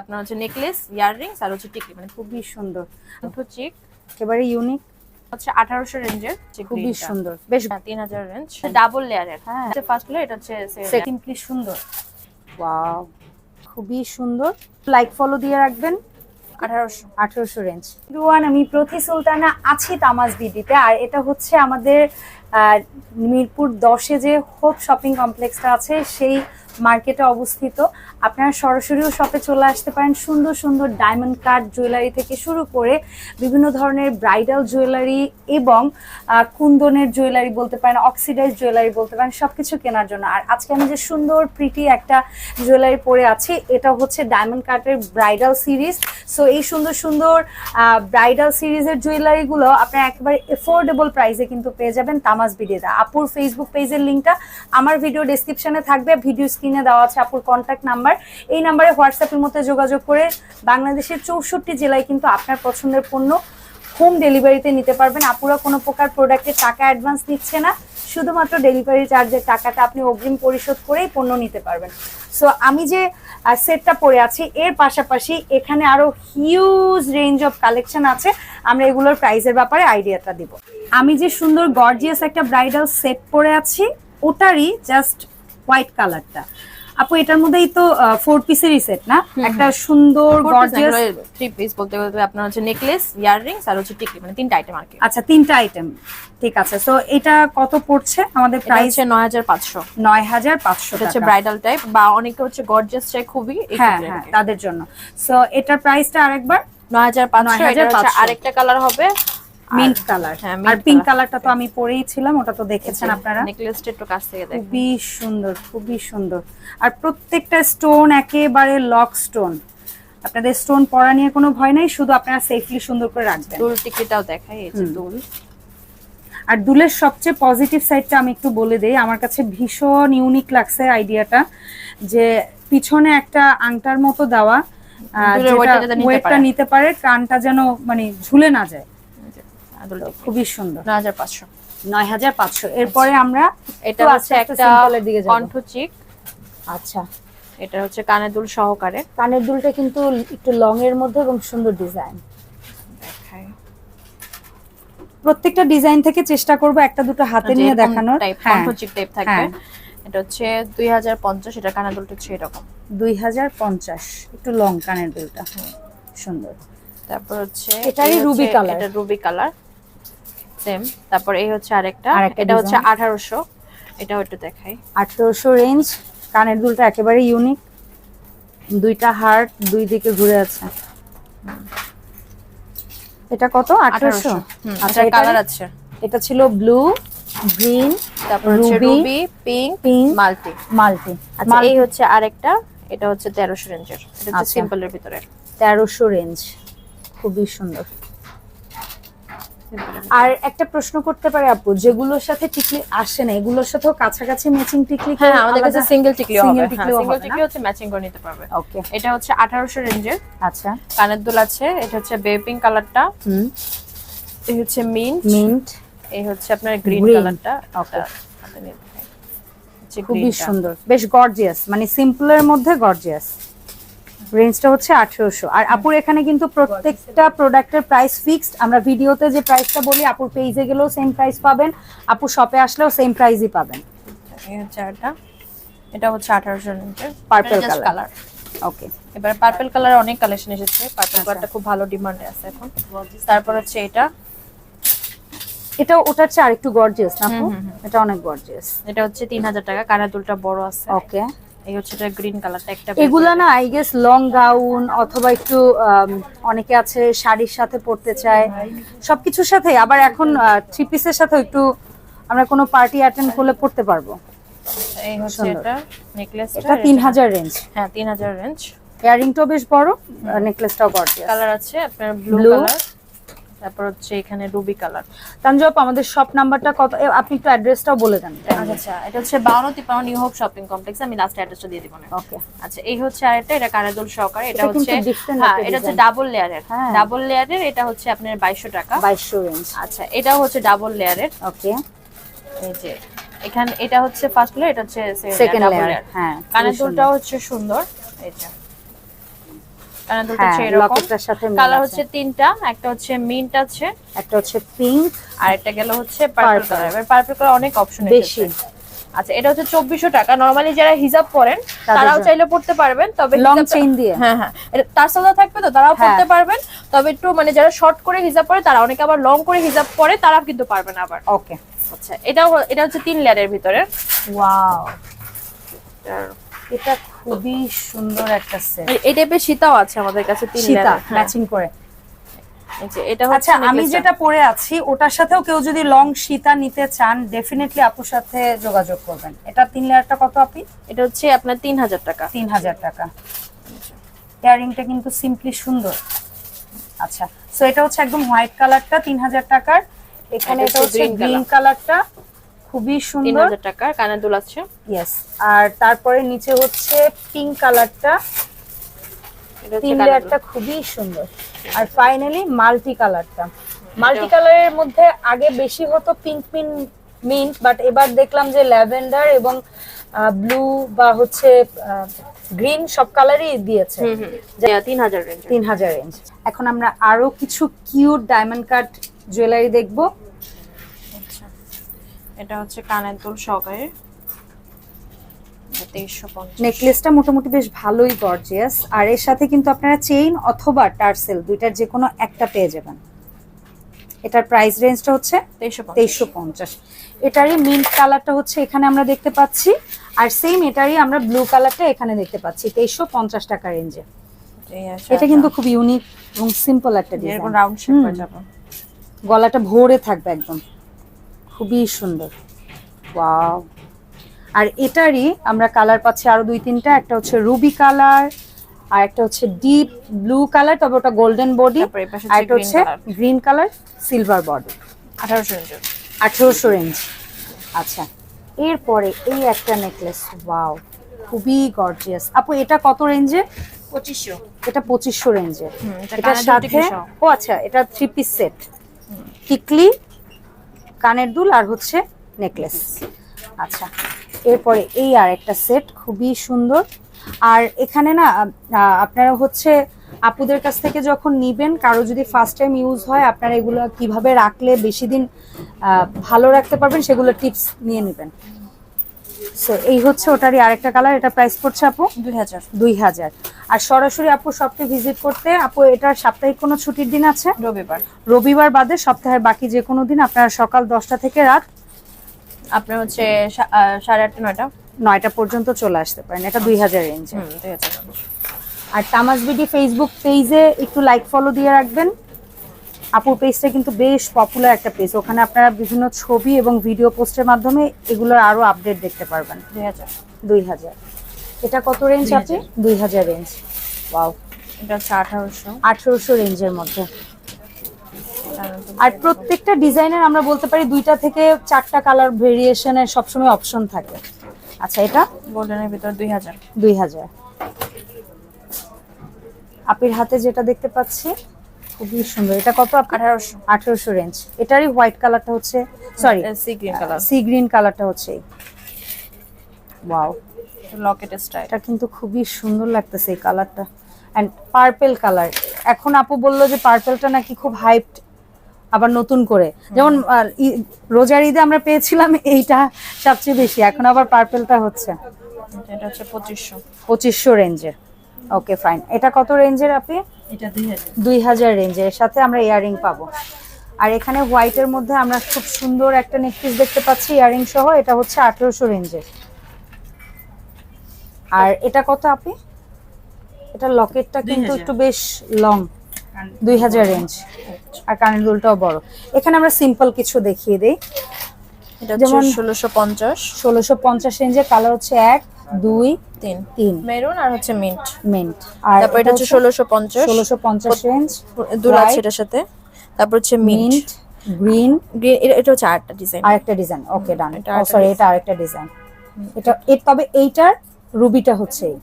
আপনার হচ্ছে necklace earrings আর হচ্ছে টিকলি মানে খুবই সুন্দর। চিক একেবারে ইউনিক হচ্ছে আঠারোশো রেঞ্জের খুবই সুন্দর। বেশ তিন হাজার রেঞ্জ ডাবল লেয়ারের হ্যাঁ। ফার্স্ট লেয়ার এটা হচ্ছে সিম্পলি সুন্দর। ওয়াও খুবই সুন্দর। লাইক ফলো দিয়ে রাখবেন। আঠারোশো। আঠারোশো রেঞ্জ রুয়ান আমি প্রতি সুলতানা আছি তামাজ বিডিতে আর এটা হচ্ছে আমাদের মিরপুর দশে যে হোপ শপিং কমপ্লেক্সটা আছে সেই মার্কেটে অবস্থিত। আপনারা সরাসরিও শপে চলে আসতে পারেন। সুন্দর সুন্দর ডায়মন্ড কাট জুয়েলারি থেকে শুরু করে বিভিন্ন ধরনের ব্রাইডাল জুয়েলারি এবং কুন্দনের জুয়েলারি বলতে পারেন অক্সিডাইজ জুয়েলারি বলতে পারেন, সবকিছু কেনার জন্য। আর আজকে আমি যে সুন্দর প্রিটি একটা জুয়েলারি পরে আছি, এটা হচ্ছে ডায়মন্ড কাটের ব্রাইডাল সিরিজ সো এই সুন্দর সুন্দর ব্রাইডাল সিরিজের জুয়েলারিগুলো আপনারা একেবারে এফোর্ডেবল প্রাইসে কিন্তু পেয়ে যাবেন। তামাজ বিডিদা। আপুর ফেসবুক পেজের লিঙ্কটা আমার ভিডিও ডেসক্রিপশনে থাকবে। ভিডিও স্ক্রিনে দেওয়া আছে আপুর কন্ট্যাক্ট নাম্বার এই নাম্বারে হোয়াটসঅ্যাপের মধ্যে যোগাযোগ করে বাংলাদেশের চৌষট্টি জেলায় কিন্তু আপনার পছন্দের পণ্য হোম ডেলিভারিতে নিতে পারবেন। আপুরা কোনো প্রকার প্রোডাক্টের টাকা অ্যাডভান্স নিচ্ছে না। শুধুমাত্র ডেলিভারি চার্জের টাকাটা আপনি অগ্রিম পরিশোধ করেই পণ্য নিতে পারবেন। সো আমি যে সেটটা পরে আছি, এর পাশাপাশি এখানে আরও হিউজ রেঞ্জ অফ কালেকশন আছে। আমরা এগুলোর প্রাইসের ব্যাপারে আইডিয়াটা দিব। আমি যে সুন্দর গর্জিয়াস একটা ব্রাইডাল সেট পরে আছি, ওটারই জাস্ট হোয়াইট কালারটা। আপু এটার মধ্যেই তো ফোর পিসেরই সেট না? একটা সুন্দর গর্জিয়াস থ্রি পিস বলতে বলতে আপনার হচ্ছে নেকলেস ইয়াররিংস আর হচ্ছে টিকলি মানে তিনটা আইটেম আর কি। আচ্ছা তিনটা আইটেম ঠিক আছে সো এটা কত পড়ছে? আমাদের প্রাইস হচ্ছে নয় হাজার পাঁচশো। নয় হাজার পাঁচশো এটা হচ্ছে ব্রাইডাল টাইপ বা অনেকে হচ্ছে গর্জিয়াস চাই খুবই হ্যাঁ হ্যাঁ তাদের জন্য। সো এটার প্রাইসটা আরেকবার? নয় হাজার পাঁচশো এটা হচ্ছে 9,500 আরেকটা কালার হবে। মিন্ট কালার হ্যাঁ, আর পিঙ্ক কালারটা তো আমি পরেই ছিলাম ওটা তো দেখেছেন আপনারা। নেকলেসটা একটু কাছ থেকে দেখেন। খুবই সুন্দর খুবই সুন্দর। আর প্রত্যেকটা স্টোন একেবারে লক স্টোন আপনাদের স্টোন পরা নিয়ে কোনো ভয় নাই শুধু আপনারা সেফলি সুন্দর করে রাখবেন। দুল টিকিটাও দেখাই এই যে দুল। আর দুলের সবচেয়ে পজিটিভ সাইডটা আমি একটু বলে দেই আমার কাছে ভীষণ ইউনিক লাগছে আইডিয়াটা যে পিছনে একটা আংটার মতো দেওয়া ওয়েটটা। নিতে পারে কানটা যেন মানে ঝুলে না যায়। খুবই সুন্দর। নয় হাজার পাঁচশো। নয় হাজার পাঁচশো। এরপরে আমরা এটা আস্তে একটা দিকে কণ্ঠ চিক। আচ্ছা। এটা হচ্ছে কানের দুল সহকারে। কানের দুলটা কিন্তু একটু লং এর মধ্যে এবং সুন্দর ডিজাইন। প্রত্যেকটা ডিজাইন থেকে চেষ্টা করব একটা দুটো হাতে নিয়ে দেখানোর। হ্যাঁ কণ্ঠ চিক টাইপ থাকবে। হ্যাঁ। এটা হচ্ছে দুই হাজার পঞ্চাশ এটা কানের দুলটা হচ্ছে এরকম। দুই হাজার পঞ্চাশ একটু লং কানের দুলটা। সুন্দর। তারপর হচ্ছে এটারই হচ্ছে- colour। এটা রুবি কালার সেম তারপর এই হচ্ছে আরেকটা। এটা হচ্ছে design। আঠারোশো। এটাও একটু দেখাই। আঠেরোশো রেঞ্জ কানের দুলটা একেবারে ইউনিক দুইটা হার্ট দুই দিকে ঘুরে আছে। এটা কত? আঠারোশো? আঠারোশো। আচ্ছা কালার আছে। এটা ছিল ব্লু গ্রিন তারপর ruby pink pink multi multi আচ্ছা এই হচ্ছে আরেকটা। এটা হচ্ছে তেরোশো রেঞ্জের এটা হচ্ছে আচ্ছা। সিম্পলের ভিতরে। তেরোশো রেঞ্জ খুবই সুন্দর। আর একটা প্রশ্ন করতে পারে আপু যেগুলোর সাথে টিকলি আসে না এগুলোর সাথেও কাছাকাছি ম্যাচিং টিকলি হ্যাঁ আমাদের কাছে সিঙ্গেল টিকলিও হবে। single হ্যাঁ সিঙ্গেল টিকলি হচ্ছে ম্যাচিং করে নিতে পারবে। ওকে এটা হচ্ছে আঠারোশো রেঞ্জের। আচ্ছা। কানের দুল আছে এটা হচ্ছে বেপিং কালারটা। হুম। এই হচ্ছে মিন্ট মিন্ট এই হচ্ছে আপনার গ্রিন কালারটা. খুবই খুবই সুন্দর। বেশ গর্জিয়াস মানে সিম্পলের মধ্যে গর্জিয়াস রেঞ্জটা হচ্ছে আঠেরোশো। আর আপুর এখানে কিন্তু প্রত্যেকটা প্রোডাক্টের প্রাইস ফিক্সড আমরা ভিডিওতে যে প্রাইসটা বলি আপুর পেজে গেলেও সেম প্রাইস পাবেন। আপু শপে আসলেও সেম প্রাইসই পাবেন। এই হচ্ছে এটা এটা হচ্ছে আঠারোশো colour. কালার ওকে এবার পার্পল কালার অনেক কালেকশন এসেছে। পার্পল আচ্ছা। কালারটা খুব ভালো ডিমান্ডে আছে এখন। তারপর হচ্ছে এটা। এটা ওটার চেয়ে আরেকটু গর্জিয়াস না। এটা অনেক গর্জিয়াস এটা হচ্ছে তিন হাজার টাকা। কানের দুলটা বড় আছে। ওকে এই হচ্ছে এটা গ্রিন কালারটা একটা এগুলা না আই গেস লং গাউন অথবা একটু অনেকে আছে শাড়ির সাথে পরতে চায়। সবকিছুর সাথে আবার এখন থ্রি পিসের সাথে একটু আমরা কোনো পার্টি অ্যাটেন্ড করলে পড়তে পারব। এই হচ্ছে এটা নেকলেস এটা তিন হাজার রেঞ্জ হ্যাঁ তিন হাজার রেঞ্জ ইয়ারিংটাও বেশ বড় নেকলেসটাও গর্জিয়াস কালার আছে আপনার ব্লু কালার তারপর হচ্ছে এখানে রুবি কালার। তানজব আমাদের শপ নাম্বারটা কত? আপনি একটু অ্যাড্রেসটাও বলে দেন। আচ্ছা এটা হচ্ছে বাউন্ন তিপ্পান্ন নিউ হোপ শপিং কমপ্লেক্স আমি লাস্ট অ্যাড্রেসটা দিয়ে দিব না। ওকে আচ্ছা এই হচ্ছে আরেকটা এটা কারাদুল সহকারে এটা এটা হচ্ছে হ্যাঁ এটা হচ্ছে ডাবল লেয়ারের হ্যাঁ। ডাবল লেয়ারের এটা হচ্ছে আপনার বাইশশো টাকা। বাইশশো রেঞ্জ আচ্ছা এটাও হচ্ছে ডাবল লেয়ারের ওকে এই যে এখানে এটা হচ্ছে ফার্স্ট লেয়ার এটা হচ্ছে সেকেন্ড লেয়ার হ্যাঁ। কানের হচ্ছে সুন্দর। এই হ্যাঁ হচ্ছে এরকম। সাথে কালার হচ্ছে তিনটা একটা হচ্ছে মিন্ট আছে একটা হচ্ছে পিঙ্ক আর একটা গেল হচ্ছে পার্পল। কালার এবার পার্পল কালার অনেক অপশন বেশি। আচ্ছা এটা হচ্ছে চব্বিশশো টাকা। নর্মালি যারা হিজাব পরেন তারাও চাইলে পড়তে পারবেন তবে লং চেইন দিয়ে। হ্যাঁ হ্যাঁ। এটা টার্সেলটা থাকবে তো তারাও হ্যাঁ। পড়তে পারবেন। তবে একটু মানে যারা শর্ট করে হিজাব পরে তারা অনেকে আবার লং করে হিজাব পরে তারা কিন্তু পারবেন আবার। ওকে আচ্ছা এটাও এটা হচ্ছে তিন লেয়ারের ভিতরে। ওয়াও এটা খুবই সুন্দর একটা সেট এই- টাইপের সীতাও আছে আমাদের কাছে তিন সীতা। ম্যাচিং করে। এটা হচ্ছে আচ্ছা আমি যেটা পরে আছি ওটার সাথেও কেউ যদি লং সীতা নিতে চান ডেফিনেটলি আপুর সাথে যোগাযোগ করবেন। এটা তিন লেয়ারটা কত আপনি এটা হচ্ছে আপনার তিন হাজার টাকা। তিন হাজার টাকা। ইয়ারিংটা কিন্তু সিম্পলি সুন্দর। আচ্ছা সো এটা হচ্ছে একদম হোয়াইট কালারটা তিন হাজার টাকার। এখানে এটা হচ্ছে গ্রিন কালারটা খুবই সুন্দর। হাজার টাকা কানের দুল আছে। ইয়েস আর তারপরে নিচে হচ্ছে পিঙ্ক কালারটা তিন লেয়ারটা খুবই সুন্দর। আর ফাইনালি মাল্টি কালারটা মাল্টি কালারের মধ্যে আগে বেশি হতো পিঙ্ক মিন মিন্ট বাট এবার দেখলাম যে ল্যাভেন্ডার এবং ব্লু বা হচ্ছে গ্রিন সব কালারই দিয়েছে। তিন হাজার রেঞ্জ তিন হাজার রেঞ্জ এখন আমরা আরও কিছু কিউট ডায়মন্ড কাট জুয়েলারি দেখব। এটা হচ্ছে কানের দুল সহকারে। নেকলেসটা মোটামুটি বেশ ভালোই গর্জিয়াস। আর এর সাথে কিন্তু আপনারা চেইন অথবা টার্সেল দুইটার যে কোনো একটা পেয়ে যাবেন। এটার প্রাইস রেঞ্জটা হচ্ছে তেইশশো পঞ্চাশ। এটারই মিন্ট কালারটা হচ্ছে এখানে আমরা দেখতে পাচ্ছি। আর সেম এটারই আমরা ব্লু কালারটা এখানে দেখতে পাচ্ছি তেইশশো পঞ্চাশ টাকা রেঞ্জে। এটা কিন্তু খুব ইউনিক এবং সিম্পল একটা ডিজাইন রাউন্ড শেপ গলাটা ভরে থাকবে একদম। খুবই সুন্দর। ওয়াও। আর এটারই আমরা কালার পাচ্ছি আরও দুই তিনটা একটা হচ্ছে রুবি কালার আর একটা হচ্ছে ডিপ ব্লু কালার তবে ওটা গোল্ডেন বডি আর একটা হচ্ছে। Green colour silver body. আঠারোশো রেঞ্জ আচ্ছা এরপরে এই একটা নেকলেস ওয়াও খুবই গর্জিয়াস আপু এটা কত রেঞ্জে পঁচিশশো। এটা পঁচিশশো রেঞ্জে এটা এটার সাথে ও আচ্ছা এটা থ্রি পিস সেট টিকলি কানের দুল আর হচ্ছে নেকলেস। আচ্ছা এরপরে এই আর একটা সেট, খুবই সুন্দর। আর এখানে না আপনারা হচ্ছে আপুদের কাছ থেকে যখন নিবেন, কারও যদি ফার্স্ট টাইম ইউজ হয়, আপনারা এগুলো কীভাবে রাখলে বেশি দিন ভালো রাখতে পারবেন, সেগুলো টিপস নিয়ে নেবেন। সো এই হচ্ছে ওটারই আরেকটা কালার এটা প্রাইস পড়ছে আপু? দুই হাজার। দুই হাজার। আর সরাসরি আপু শপকে ভিজিট করতে আপু এটার সাপ্তাহিক কোনো ছুটির দিন আছে? রবিবার। রবিবার বাদে সপ্তাহের বাকি যে কোনো দিন আপনারা সকাল দশটা থেকে রাত আপনার হচ্ছে সাড়ে আটটা নয়টা? নয়টা পর্যন্ত চলে আসতে পারেন। এটা দুই হাজার রেঞ্জে আর তামাজ বিডি ফেসবুক পেজে একটু লাইক ফলো দিয়ে রাখবেন। আপুর পেজটা কিন্তু বেশ পপুলার একটা পেজ ওখানে আপনারা বিভিন্ন ছবি এবং ভিডিও পোস্টের মাধ্যমে এগুলোর আরও আপডেট দেখতে পারবেন। দুই হাজার। দুই হাজার। এটা কত রেঞ্জ আপনি দুই হাজার। রেঞ্জ ওয়াও এটা হচ্ছে আঠারোশো। আঠেরোশো রেঞ্জের মধ্যে। আর প্রত্যেকটা ডিজাইনের আমরা বলতে পারি দুইটা থেকে চারটা কালার ভেরিয়েশনের সবসময় অপশন থাকে। আচ্ছা এটা? গোল্ডেনের ভিতর দুই হাজার। দুই হাজার। আপির হাতে যেটা দেখতে পাচ্ছি খুবই সুন্দর। এটা কত আঠারোশো। আঠেরোশো রেঞ্জ এটারই হোয়াইট কালারটা হচ্ছে sorry sea green colour sea green কালারটা হচ্ছে ওয়াও লকেট স্টাইল এটা কিন্তু খুবই সুন্দর লাগতেছে এই কালারটা অ্যান্ড পার্পেল কালার এখন আপু বলল যে পার্পেলটা নাকি খুব হাইপড আবার নতুন করে। যেমন রোজার ঈদে আমরা পেয়েছিলাম এইটা সবচেয়ে বেশি। এখন আবার পার্পেলটা হচ্ছে। এটা হচ্ছে পঁচিশশো। পঁচিশশো রেঞ্জের ওকে ফাইন এটা কত রেঞ্জের আপনি? এটা দুই হাজার। দুই হাজার রেঞ্জের সাথে আমরা ইয়ারিং পাবো। আর এখানে হোয়াইটের মধ্যে আমরা খুব সুন্দর একটা নেকপিস দেখতে পাচ্ছি ইয়ারিং সহ এটা হচ্ছে আঠেরোশো রেঞ্জের। আর এটা কত আপনি? এটা লকেটটা কিন্তু একটু বেশ লং দুই হাজার রেঞ্জ। আর কানের দুলটাও বড়। এখানে আমরা সিম্পল কিছু দেখিয়ে দিই। যেমন- ষোলোশো পঞ্চাশ। ষোলোশো পঞ্চাশ রেঞ্জের কালার হচ্ছে এক দুই তিন। তিন। মেরুন আর হচ্ছে মিন্ট। মিন্ট। আর তারপর এটা হচ্ছে ষোলোশো পঞ্চাশ। ষোলোশো পঞ্চাশ রেঞ্জ দুল আছে এটার সাথে। তারপর হচ্ছে মিন্ট। গ্রিন। গ্রিন এটা হচ্ছে আটটা ডিজাইন। আরেকটা ডিজাইন। ওকে ডান। এটা আরেকটা সরি এটা আরেকটা ডিজাইন। এটা তবে এইটার রুবিটা হচ্ছে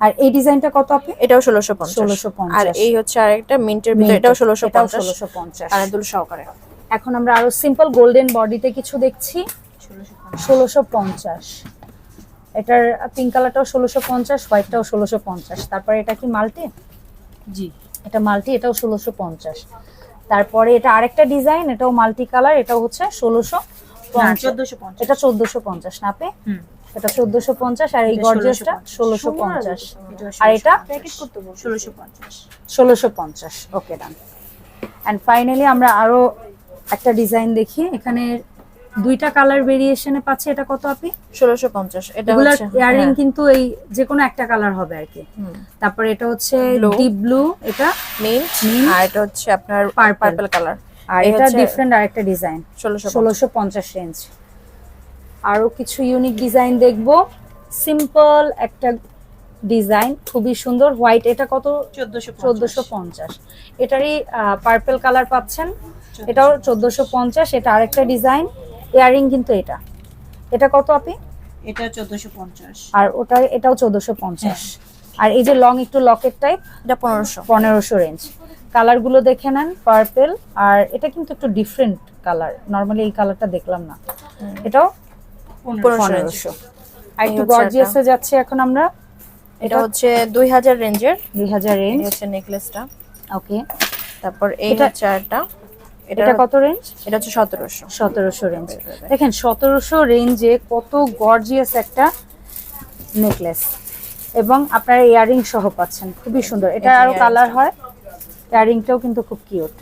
আর এই ডিজাইনটা কত আপনি? এটাও ষোলোশো পঞ্চাশ। 1650 আর এই হচ্ছে আরেকটা মিন্টের ভিতরে এটাও ষোলোশো পঞ্চাশ। ষোলোশো পঞ্চাশ। কানের দুল সহকারে। এখন আমরা আরও সিম্পল গোল্ডেন বডিতে কিছু দেখছি। ষোলোশো পঞ্চাশ। এটার পিঙ্ক কালারটাও ষোলোশো পঞ্চাশ হোয়াইটটাও ষোলোশো পঞ্চাশ। তারপরে এটা কি মাল্টি? জি। এটা মাল্টি এটাও ষোলোশো পঞ্চাশ। তারপরে এটা আরেকটা ডিজাইন এটাও মাল্টি কালার এটাও হচ্ছে ষোলোশো পঞ্চাশ। এটা চোদ্দশো পঞ্চাশ না আপনি? হুম। এটা চোদ্দশো পঞ্চাশ আর এই 1650 ষোলোশো পঞ্চাশ। আর এটা ষোলোশো পঞ্চাশ। ষোলোশো পঞ্চাশ। ওকে ডান অ্যান্ড ফাইনালি আমরা আরও একটা ডিজাইন দেখি এখানে দুইটা কালার ভেরিয়েশনে পাচ্ছি এটা কত আপনি? ষোলোশো পঞ্চাশ এটা ইয়ারিং হ্যাঁ, কিন্তু এই যে কোনো একটা কালার হবে আর কি। তারপরে এটা হচ্ছে ডিপ ব্লু এটা মিন্ট। আর এটা হচ্ছে আপনার। পার্পল কালার আর এটা ডিফারেন্ট আরেকটা ডিজাইন ষোলোশো ষোলোশো পঞ্চাশ রেঞ্জ আরও কিছু ইউনিক ডিজাইন দেখব। সিম্পল একটা ডিজাইন খুবই সুন্দর। হোয়াইট এটা কত? চোদ্দশো পঞ্চাশ। এটারই পার্পল কালার পাচ্ছেন। এটাও চোদ্দশো পঞ্চাশ। এটা আরেকটা ডিজাইন। ইয়ারিং কিন্তু এটা। এটা কত আপনি? এটা চোদ্দশো পঞ্চাশ। আর ওটা এটাও চোদ্দশো পঞ্চাশ। আর এই যে লং একটু লকেট টাইপ এটা পনেরোশো। পনেরোশো রেঞ্জ কালারগুলো দেখে নেন পার্পেল আর এটা কিন্তু একটু ডিফারেন্ট কালার নর্মালি এই কালারটা দেখলাম না। এটাও পনেরোশো আর একটু গর্জিয়াসে যাচ্ছে এখন আমরা। এটা হচ্ছে দুই হাজার রেঞ্জের। দুই হাজার এই রেঞ্জ। হচ্ছে নেকলেসটা। ওকে। তারপর এই আরেকটা। এটা কত রেঞ্জ? এটা হচ্ছে সতেরোশো। সতেরোশো রেঞ্জ। দেখেন সতেরোশো রেঞ্জে কত গর্জিয়াস একটা নেকলেস। এবং আপনারা ইয়ারিং সহ পাচ্ছেন। খুবই সুন্দর। এটা আরও কালার হয়। ইয়ারিংটাও কিন্তু খুব কিউট।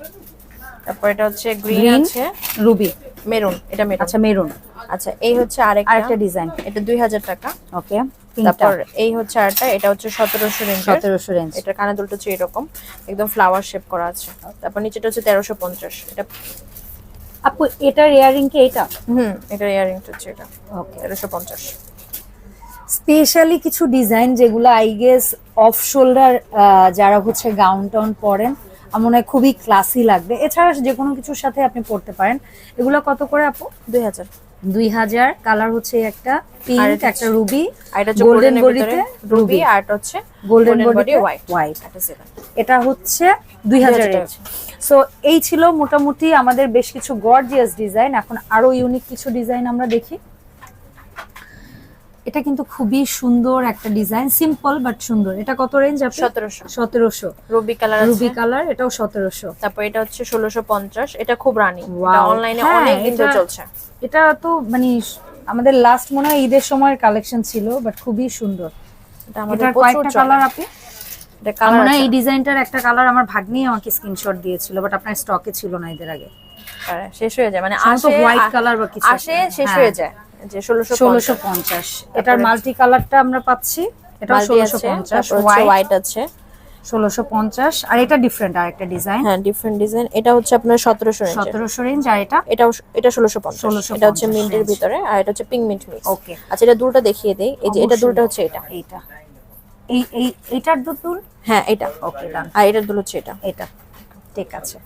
তারপর এটা হচ্ছে গ্রিন আছে। রুবি। মেরুন। এটা মেরুন। আচ্ছা মেরুন। আচ্ছা এই হচ্ছে আরেকটা। আরেকটা ডিজাইন এটা দুই হাজার টাকা। ওকে। তারপর এই হচ্ছে আরেকটা এটা হচ্ছে সতেরোশো রেঞ্জের। সতেরোশো রেঞ্জ। এটা কানে দুলটা হচ্ছে এরকম একদম ফ্লাওয়ার শেপ করা আছে। তারপর নিচেটা হচ্ছে তেরোশো পঞ্চাশ। এটা আপু এটার ইয়ারিং কি এটা হুম এটা ইয়ারিংটা হচ্ছে এটা। ওকে তেরোশো পঞ্চাশ। স্পেশালি কিছু ডিজাইন যেগুলো আই গেস অফ শোল্ডার যারা হচ্ছে গাউন টাউন পরেন আমার মনে হয় খুবই ক্লাসি লাগবে। এছাড়া যে কোনো কিছুর সাথে আপনি পড়তে পারেন। এগুলো কত করে আপু? দুই হাজার। দুই হাজার কালার হচ্ছে একটা পিঙ্ক একটা রুবি আর এটা গোল্ডেন বডিতে রুবি আর এটা হচ্ছে গোল্ডেন বডি হোয়াইট হোয়াইট এটা হচ্ছে দুই হাজার। সো এই ছিল মোটামুটি আমাদের বেশ কিছু গর্জিয়াস ডিজাইন এখন আরও ইউনিক কিছু ডিজাইন আমরা দেখি। এটা কিন্তু খুবই সুন্দর একটা ডিজাইন সিম্পল বাট সুন্দর। এটা কত রেঞ্জ আপনি? সতেরোশো। সতেরোশো। রুবি কালার রুবি কালার এটাও সতেরোশো। তারপর এটা হচ্ছে ষোলোশো পঞ্চাশ এটা খুব রানি Wow. অনলাইনে হ্যাঁ, অনেক দিন ধরে চলছে। এটা তো মানে আমাদের লাস্ট মনে হয় ঈদের সময়ের কালেকশন ছিল বাট খুবই সুন্দর। এটা আমাদের কয়েকটা কালার আপনি? এটা কালার মনে এই ডিজাইনটার একটা কালার আমার ভাগ্নি আমাকে স্ক্রিনশট দিয়েছিল বাট আপনার স্টকে ছিল না এদের আগে। শেষ হয়ে যায়। মানে আসে হোয়াইট কালার বা কিছু আসে শেষ হ্যাঁ। হয়ে যায়। যে ষোলোশো ষোলোশো পঞ্চাশ। এটার মাল্টি কালারটা আমরা পাচ্ছি। এটা ষোলোশো পঞ্চাশ। হোয়াইট হোয়াইট আছে। ষোলোশো পঞ্চাশ। আর এটা ডিফারেন্ট আর একটা ডিজাইন হ্যাঁ ডিফারেন্ট ডিজাইন এটা হচ্ছে আপনার সতেরোশো রেঞ্জের সতেরোশো রেঞ্জ আর এটা এটা পঞ্চাশ। 1650 এটা হচ্ছে মিন্টের। ভিতরে আর এটা হচ্ছে পিঙ্ক মিন্ট মিক্স ওকে আচ্ছা এটা দুটো দেখিয়ে দেই। এই যে এটা। দুটো হচ্ছে এটা। এইটা। এই এই এটার দুতুল হ্যাঁ এটা। ওকে ডান আর এটার দুটো হচ্ছে এটা। এটা। ঠিক আছে।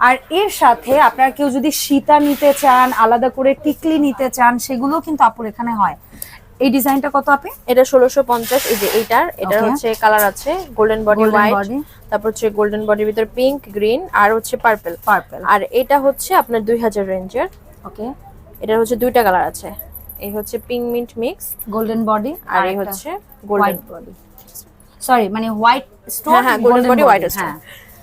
আর এর সাথে আপনারা কেউ যদি সীতা নিতে চান আলাদা করে টিকলি নিতে চান সেগুলো কিন্তু আপুর এখানে হয়। এই ডিজাইনটা কত আপনি এটা ষোলোশো পঞ্চাশ এই যে এইটার এটার Okay. হচ্ছে কালার আছে গোল্ডেন বডি হোয়াইট তারপর হচ্ছে গোল্ডেন বডির ভিতরে পিঙ্ক গ্রিন আর হচ্ছে পার্পল পার্পল আর এটা হচ্ছে আপনার দুই হাজার রেঞ্জের। ওকে এটার হচ্ছে দুইটা কালার আছে। এই হচ্ছে pink mint mix golden body আর এই হচ্ছে গোল্ডেন বডি সরি মানে হোয়াইট স্টোন হ্যাঁ গোল্ডেন বডি হোয়াইট হ্যাঁ।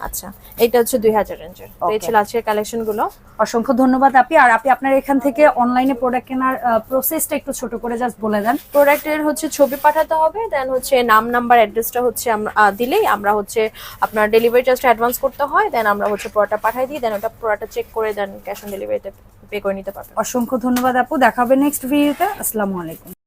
আচ্ছা এটা হচ্ছে দুই হাজার রেঞ্জের। এই ছিল আজকের কালেকশনগুলো। অসংখ্য ধন্যবাদ আপনি আর আপনি আপনার এখান থেকে অনলাইনে প্রোডাক্ট কেনার প্রসেসটা একটু ছোট করে জাস্ট বলে দেন। প্রোডাক্টের হচ্ছে ছবি পাঠাতে হবে দেন হচ্ছে নাম নাম্বার অ্যাড্রেসটা হচ্ছে আমরা দিলেই আমরা হচ্ছে আপনার ডেলিভারি চার্জটা অ্যাডভান্স করতে হয় দেন আমরা হচ্ছে প্রোডাক্টটা পাঠাই দিই দেন ওটা প্রোডাক্টটা চেক করে দেন ক্যাশ অন ডেলিভারিতে পে করে নিতে পারবেন। অসংখ্য ধন্যবাদ আপু। দেখাবে নেক্সট ভিডিওতে আসসালামু আলাইকুম।